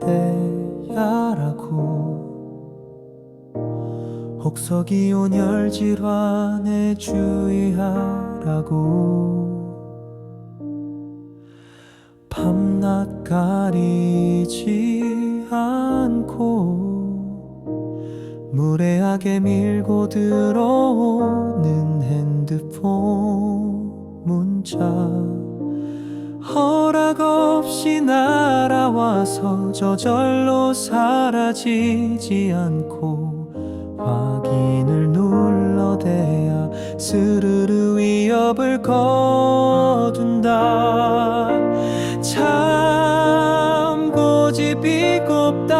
열대야라고. 혹석이 온열 질환에 주의하라고. 밤낮 가리지 않고 무례하게 밀고 들어오는 핸드폰 문자 없이 날아와서 저절로 사라지지 않고 확인을 눌러대야 스르르 위협을 거둔다. 참 고집이 곱다.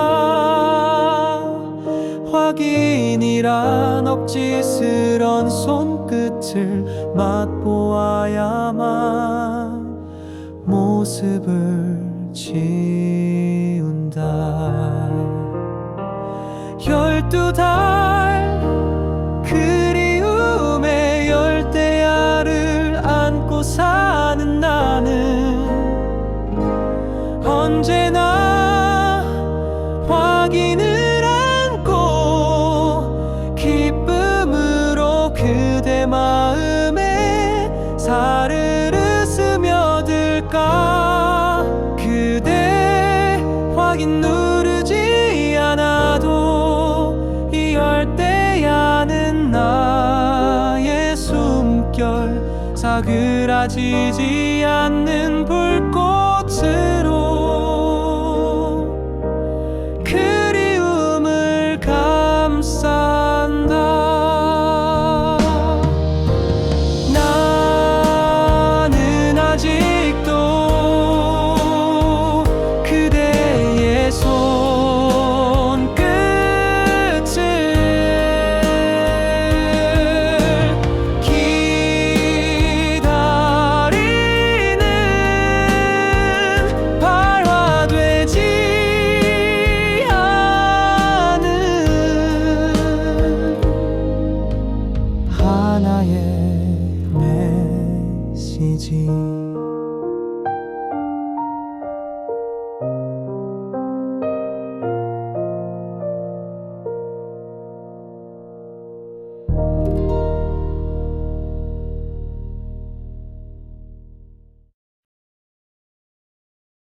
확인이란 억지스런 손끝을 맛보아야만 모습을 지운다. 열두 달 그리움의 열대야를 안고 사는 나는 언제나 사그라지지 않는 불꽃을 하나의 메시지.